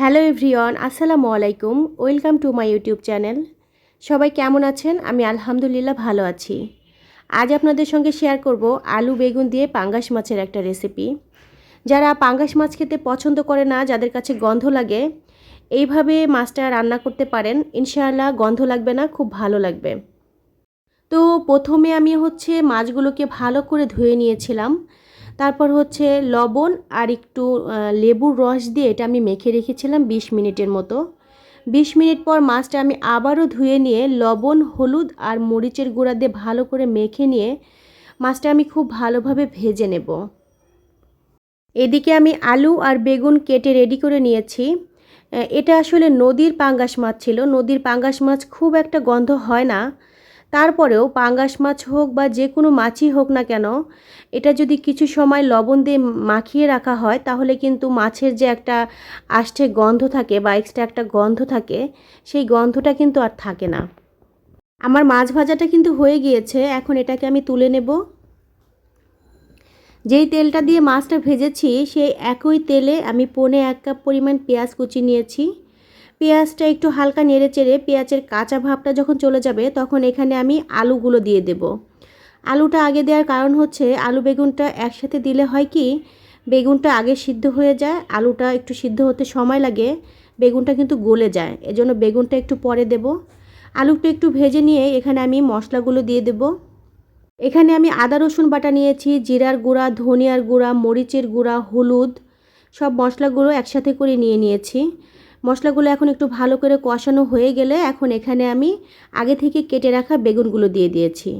Hello everyone, আসসালামু আলাইকুম। Welcome to my YouTube channel. সবাই কেমন আছেন? আমি আলহামদুলিল্লাহ ভালো আছি। আজ আপনাদের সঙ্গে শেয়ার করব আলু বেগুন দিয়ে পাঙ্গাস মাছের একটা রেসিপি। যারা পাঙ্গাস মাছ খেতে পছন্দ করে না, যাদের কাছে গন্ধ লাগে, এইভাবে মাছটা রান্না করতে পারেন। ইনশাআল্লাহ গন্ধ লাগবে না, খুব ভালো লাগবে। তো প্রথমে আমি হচ্ছে মাছগুলোকে ভালো করে ধুয়ে নিয়েছিলাম। তারপর হচ্ছে লবণ আর একটু লেবুর রস দিয়ে এটা আমি মেখে রেখেছিলাম ২০ মিনিটের মতো। ২০ মিনিট পর মাছটা আমি আবারও ধুয়ে নিয়ে লবণ, হলুদ আর মরিচের গুঁড়া দিয়ে ভালো করে মেখে নিয়ে মাছটা আমি খুব ভালোভাবে ভেজে নেব। এদিকে আমি আলু আর বেগুন কেটে রেডি করে নিয়েছি। এটা আসলে নদীর পাঙ্গাস মাছ ছিল। নদীর পাঙ্গাস মাছ খুব একটা গন্ধ হয় না। তারপরেও পাঙ্গাস মাছ হোক বা যে কোনো মাছই হোক না কেন, এটা যদি কিছু সময় লবণ দিয়ে মাখিয়ে রাখা হয়, তাহলে কিন্তু মাছের যে একটা আষ্টে গন্ধ থাকে বা এক্সট্রা একটা গন্ধ থাকে, সেই গন্ধটা কিন্তু আর থাকে না। আমার মাছ ভাজাটা কিন্তু হয়ে গিয়েছে, এখন এটাকে আমি তুলে নেব। যেই তেলটা দিয়ে মাছটা ভেজেছি, সেই একই তেলে আমি পনে এক কাপ পরিমাণ পেঁয়াজ কুচি নিয়েছি। পেঁয়াজটা একটু হালকা নেড়ে চেড়ে পেঁয়াজের কাঁচা ভাবটা যখন চলে যাবে, তখন এখানে আমি আলুগুলো দিয়ে দেব। আলুটা আগে দেওয়ার কারণ হচ্ছে, আলু বেগুনটা একসাথে দিলে হয় কি, বেগুনটা আগে সিদ্ধ হয়ে যায়, আলুটা একটু সিদ্ধ হতে সময় লাগে, বেগুনটা কিন্তু গলে যায়, এজন্য বেগুনটা একটু পরে দেব। আলুটা একটু ভেজে নিয়ে এখানে আমি মশলাগুলো দিয়ে দেব। এখানে আমি আদা, রসুন বাটা নিয়েছি, জিরার গুঁড়া, ধনিয়ার গুঁড়া, মরিচের গুঁড়া, হলুদ, সব মশলাগুলো একসাথে করে নিয়ে নিয়েছি। মশলাগুলো এখন একটু ভালো করে কষানো হয়ে গেলে এখন এখানে আমি আগে থেকে কেটে রাখা বেগুনগুলো দিয়ে দিয়েছি।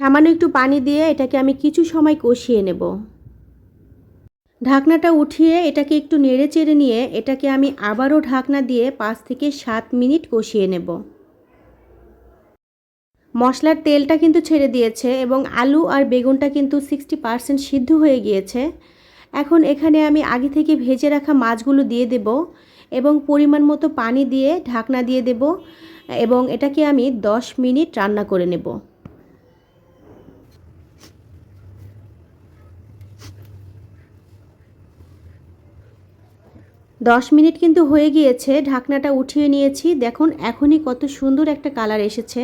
সামান্য একটু পানি দিয়ে এটাকে আমি কিছু সময় কষিয়ে নেব। ঢাকনাটা উঠিয়ে এটাকে একটু নেড়ে চেড়ে নিয়ে এটাকে আমি আবারও ঢাকনা দিয়ে পাঁচ থেকে সাত মিনিট কষিয়ে নেব। মশলার তেলটা কিন্তু ছেড়ে দিয়েছে এবং আলু আর বেগুনটা কিন্তু সিক্সটি পারসেন্ট সিদ্ধ হয়ে গিয়েছে। এখন এখানে আমি আগে থেকে ভেজে রাখা মাছগুলো দিয়ে দেব। এবং পরিমাণ মতো পানি দিয়ে ঢাকনা দিয়ে দেব এবং এটাকে আমি 10 মিনিট রান্না করে নেব। দশ মিনিট কিন্তু হয়ে গিয়েছে, ঢাকনাটা উঠিয়ে নিয়েছি। দেখুন, এখনই কত সুন্দর একটা কালার এসেছে।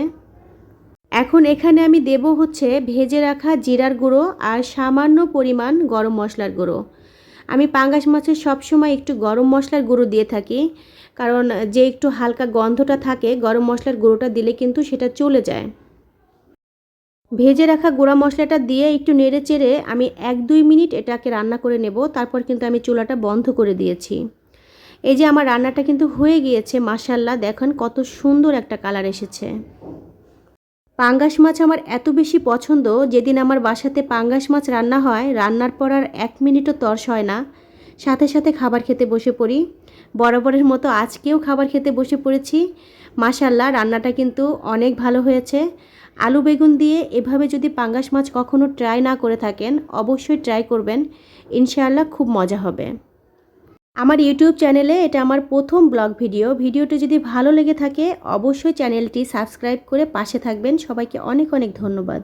এখন এখানে আমি দেব হচ্ছে ভেজে রাখা জিরার গুঁড়ো আর সামান্য পরিমাণ গরম মশলার গুঁড়ো। আমি পাঙ্গাস মাছের সবসময় একটু গরম মশলার গুঁড়ো দিয়ে থাকি, কারণ যে একটু হালকা গন্ধটা থাকে, গরম মশলার গুঁড়োটা দিলে কিন্তু সেটা চলে যায়। ভেজে রাখা গুঁড়া মশলাটা দিয়ে একটু নেড়ে চেড়ে আমি এক দুই মিনিট এটাকে রান্না করে নেব, তারপর কিন্তু আমি চুলাটা বন্ধ করে দিয়েছি। এই যে আমার রান্নাটা কিন্তু হয়ে গিয়েছে মাসাল্লাহ দেখেন কত সুন্দর একটা কালার এসেছে। পাঙ্গাস মাছ আমার এত বেশি পছন্দ, যেদিন আমার বাসাতে পাঙ্গাস মাছ রান্না হয়, রান্নার পর আর এক মিনিটও তর্স হয় না। সাথে সাথে খাবার খেতে বসে পড়ি। বরাবরের মতো আজকেও খাবার খেতে বসে পড়েছি। মাশাল্লাহ রান্নাটা কিন্তু অনেক ভালো হয়েছে। আলু বেগুন দিয়ে এভাবে যদি পাঙ্গাস মাছ কখনও ট্রাই না করে থাকেন, অবশ্যই ট্রাই করবেন। ইনশাআল্লাহ খুব মজা হবে। আমার ইউটিউব চ্যানেলে এটা আমার প্রথম ব্লগ ভিডিও ভিডিওটি যদি ভালো লেগে থাকে, অবশ্যই চ্যানেলটি সাবস্ক্রাইব করে পাশে থাকবেন। সবাইকে অনেক অনেক ধন্যবাদ।